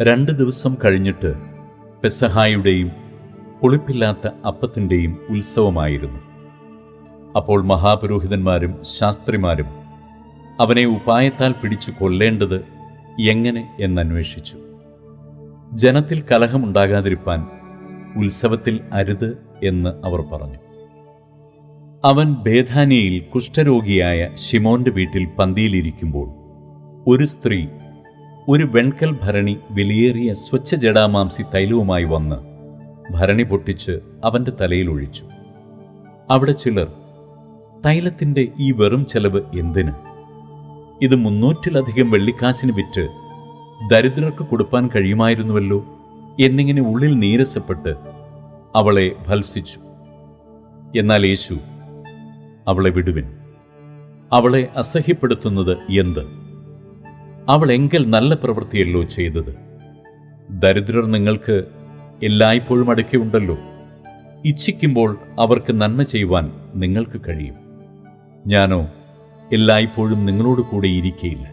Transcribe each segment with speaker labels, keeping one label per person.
Speaker 1: രണ്ട് ദിവസം കഴിഞ്ഞിട്ട് പെസഹായുടെയും പുളിപ്പില്ലാത്ത അപ്പത്തിന്റെയും ഉത്സവമായിരുന്നു. അപ്പോൾ മഹാപുരോഹിതന്മാരും ശാസ്ത്രിമാരും അവനെ ഉപായത്താൽ പിടിച്ചു കൊല്ലേണ്ടത് എങ്ങനെ എന്നന്വേഷിച്ചു. ജനത്തിൽ കലഹമുണ്ടാകാതിരിപ്പാൻ ഉത്സവത്തിൽ അരുത് എന്ന് അവർ പറഞ്ഞു. അവൻ ബേധാനിയയിൽ കുഷ്ഠരോഗിയായ ഷിമോന്റെ വീട്ടിൽ പന്തിയിലിരിക്കുമ്പോൾ ഒരു സ്ത്രീ ഒരു വെൺകൽ ഭരണി വിലയേറിയ സ്വച്ഛ ജടാമാംസി തൈലവുമായി വന്ന് ഭരണി പൊട്ടിച്ച് അവന്റെ തലയിൽ ഒഴിച്ചു. അവിടെ ചിലർ തൈലത്തിന്റെ ഈ വെറും ചെലവ് എന്തിന്? ഇത് മുന്നൂറ്റിലധികം വെള്ളിക്കാശിന് വിറ്റ് ദരിദ്രർക്ക് കൊടുപ്പാൻ കഴിയുമായിരുന്നുവല്ലോ എന്നിങ്ങനെ ഉള്ളിൽ നീരസപ്പെട്ട് അവളെ ഭത്സിച്ചു. എന്നാൽ യേശു അവളെ വിടുവിൻ. അവളെ അസഹ്യപ്പെടുത്തുന്നത് എന്ത്? അവൾ എങ്കിൽ നല്ല പ്രവൃത്തിയല്ലോ ചെയ്തത്. ദരിദ്രർ നിങ്ങൾക്ക് എല്ലായ്പ്പോഴും അടുക്കിയുണ്ടല്ലോ ഇച്ഛിക്കുമ്പോൾ അവർക്ക് നന്മ ചെയ്യുവാൻ നിങ്ങൾക്ക് കഴിയും. ഞാനോ എല്ലായ്പ്പോഴും നിങ്ങളോട് കൂടെ ഇരിക്കയില്ല.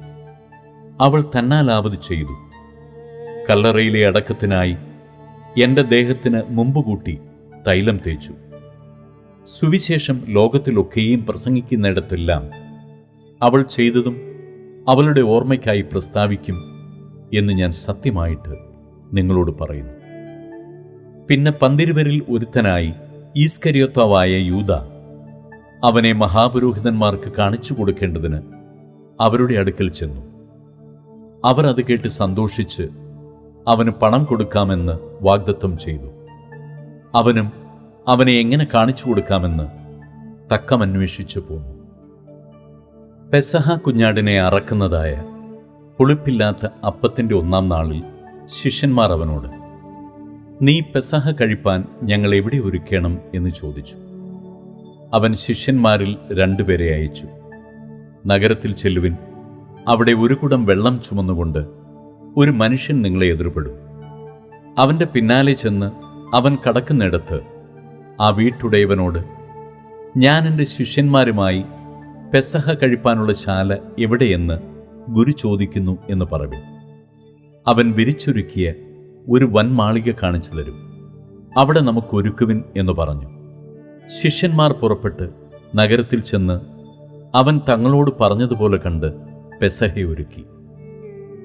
Speaker 1: അവൾ തന്നാലാവത് ചെയ്തു. കല്ലറയിലെ അടക്കത്തിനായി എന്റെ ദേഹത്തിന് മുമ്പ് കൂട്ടി തൈലം തേച്ചു. സുവിശേഷം ലോകത്തിലൊക്കെയും പ്രസംഗിക്കുന്നിടത്തെല്ലാം അവൾ ചെയ്തതും അവളുടെ ഓർമ്മയ്ക്കായി പ്രസ്താവിക്കും എന്ന് ഞാൻ സത്യമായിട്ട് നിങ്ങളോട് പറയുന്നു. പിന്നെ പന്തിരുവരിൽ ഒരുത്തനായി ഈസ്കരിയോത്താവായ യൂത അവനെ മഹാപുരോഹിതന്മാർക്ക് കാണിച്ചു കൊടുക്കേണ്ടതിന് അവരുടെ അടുക്കൽ ചെന്നു. അവർ അത് കേട്ട് സന്തോഷിച്ച് അവന് പണം കൊടുക്കാമെന്ന് വാഗ്ദത്തം ചെയ്തു. അവനും അവനെ എങ്ങനെ കാണിച്ചു കൊടുക്കാമെന്ന് തക്കമന്വേഷിച്ചു പോന്നു. പെസഹ കുഞ്ഞാടിനെ അറക്കുന്നതായ പുളിപ്പില്ലാത്ത അപ്പത്തിന്റെ ഒന്നാം നാളിൽ ശിഷ്യന്മാർ അവനോട് നീ പെസഹ കഴിപ്പാൻ ഞങ്ങൾ എവിടെ ഒരുക്കണം? എന്ന് ചോദിച്ചു. അവൻ ശിഷ്യന്മാരിൽ രണ്ടുപേരെ അയച്ചു. നഗരത്തിൽ ചെല്ലുവിൻ അവിടെ ഒരു കുടം വെള്ളം ചുമന്നുകൊണ്ട് ഒരു മനുഷ്യൻ നിങ്ങളെ എതിർപ്പെടും. അവന്റെ പിന്നാലെ ചെന്ന് അവൻ കടക്കുന്നിടത്ത് ആ വീട്ടുടയവനോട് ഞാൻ എന്റെ ശിഷ്യന്മാരുമായി പെസഹ കഴിപ്പാനുള്ള ശാല എവിടെയെന്ന് ഗുരു ചോദിക്കുന്നു എന്ന് പറവിൻ. അവൻ വിരിച്ചൊരുക്കിയ ഒരു വൻമാളിക കാണിച്ചു തരും. അവിടെ നമുക്കൊരുക്കുവിൻ എന്ന് പറഞ്ഞു. ശിഷ്യന്മാർ പുറപ്പെട്ട് നഗരത്തിൽ ചെന്ന് അവൻ തങ്ങളോട് പറഞ്ഞതുപോലെ കണ്ട് പെസഹ ഒരുക്കി.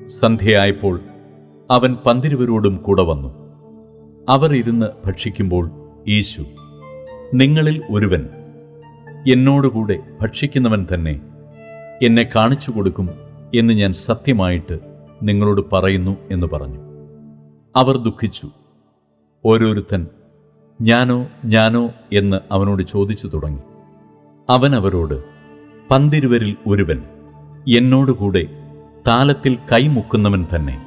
Speaker 1: സന്ധ്യയായപ്പോൾ അവൻ പന്തിരുവരോടും കൂടെ വന്നു. അവർ ഇരുന്ന് ഭക്ഷിക്കുമ്പോൾ യേശു നിങ്ങളിൽ ഒരുവൻ എന്നോടുകൂടെ ഭക്ഷിക്കുന്നവൻ തന്നെ എന്നെ കാണിച്ചു കൊടുക്കും എന്ന് ഞാൻ സത്യമായിട്ട് നിങ്ങളോട് പറയുന്നു എന്ന് പറഞ്ഞു. അവർ ദുഃഖിച്ചു. ഓരോരുത്തൻ ഞാനോ ഞാനോ എന്ന് അവനോട് ചോദിച്ചു തുടങ്ങി. അവൻ അവരോട് പന്തിരുവരിൽ ഒരുവൻ എന്നോടുകൂടെ താലത്തിൽ കൈമുക്കുന്നവൻ തന്നെ.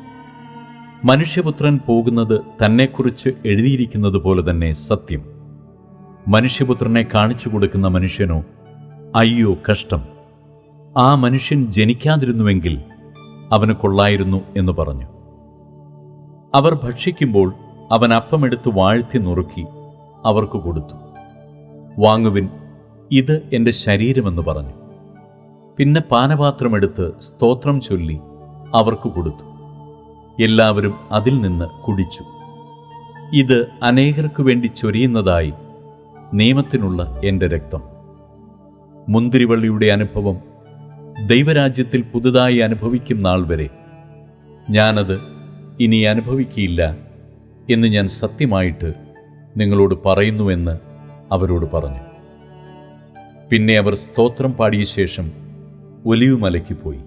Speaker 1: മനുഷ്യപുത്രൻ പോകുന്നത് തന്നെക്കുറിച്ച് എഴുതിയിരിക്കുന്നത് പോലെ തന്നെ സത്യം. മനുഷ്യപുത്രനെ കാണിച്ചു കൊടുക്കുന്ന മനുഷ്യനോ? അയ്യോ കഷ്ടം. ആ മനുഷ്യൻ ജനിക്കാതിരുന്നുവെങ്കിൽ അവന് കൊള്ളായിരുന്നു എന്ന് പറഞ്ഞു. അവർ ഭക്ഷിക്കുമ്പോൾ അവൻ അപ്പമെടുത്ത് വാഴ്ത്തി നുറുക്കി അവർക്ക് കൊടുത്തു. വാങ്ങുവിൻ ഇത് എന്റെ ശരീരമെന്ന് പറഞ്ഞു. പിന്നെ പാനപാത്രമെടുത്ത് സ്തോത്രം ചൊല്ലി അവർക്ക് കൊടുത്തു. എല്ലാവരും അതിൽ നിന്ന് കുടിച്ചു. ഇത് അനേകർക്കു വേണ്ടി ചൊരിയുന്നതായി നിയമത്തിനുള്ള എന്റെ രക്തം. മുന്തിരിവള്ളിയുടെ അനുഭവം ദൈവരാജ്യത്തിൽ പുതുതായി അനുഭവിക്കും നാൾ വരെ. ഞാനത് ഇനി അനുഭവിക്കില്ല എന്ന് ഞാൻ സത്യമായിട്ട് നിങ്ങളോട് പറയുന്നുവെന്ന് അവരോട് പറഞ്ഞു. പിന്നെ അവർ സ്തോത്രം പാടിയ ശേഷം ഒലിവുമലയ്ക്ക് പോയി.